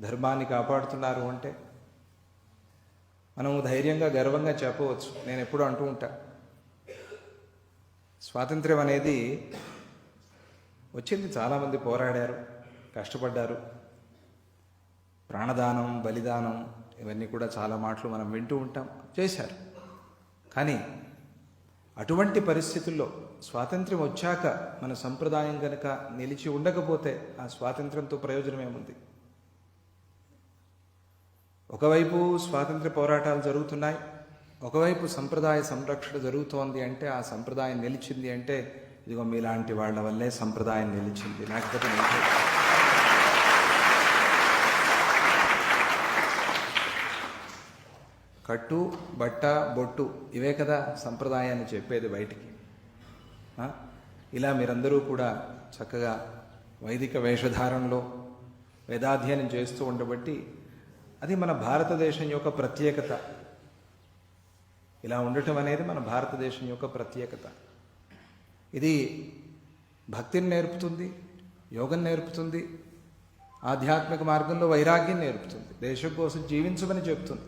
ధర్మాన్ని కాపాడుతున్నారు అంటే మనము ధైర్యంగా గర్వంగా చెప్పవచ్చు. నేను ఎప్పుడూ అంటూ ఉంటా. స్వాతంత్ర్యం అనేది వచ్చింది చాలామంది పోరాడారు కష్టపడ్డారు. ప్రాణదానం బలిదానం ఇవన్నీ కూడా చాలా మాటలు మనం వింటూ ఉంటాం చేశారు. కానీ అటువంటి పరిస్థితుల్లో స్వాతంత్ర్యం వచ్చాక మన సంప్రదాయం కనుక నిలిచి ఉండకపోతే ఆ స్వాతంత్ర్యంతో ప్రయోజనం ఏముంది ఒకవైపు స్వాతంత్ర పోరాటాలు జరుగుతున్నాయి ఒకవైపు సంప్రదాయ సంరక్షణ జరుగుతోంది అంటే ఆ సంప్రదాయం నిలిచింది అంటే ఇదిగో మీలాంటి వాళ్ళ వల్లే సంప్రదాయం నిలిచింది. లేకపోతే కట్టు బట్ట బొట్టు ఇవే కదా సంప్రదాయాన్ని చెప్పేది బయటికి. ఇలా మీరందరూ కూడా చక్కగా వైదిక వేషధారణలో వేదాధ్యయనం చేస్తూ ఉండబట్టి అది మన భారతదేశం యొక్క ప్రత్యేకత. ఇలా ఉండటం అనేది మన భారతదేశం యొక్క ప్రత్యేకత. ఇది భక్తిని నేర్పుతుంది యోగం నేర్పుతుంది ఆధ్యాత్మిక మార్గంలో వైరాగ్యం నేర్పుతుంది. దేశం కోసం జీవించమని చెప్తుంది.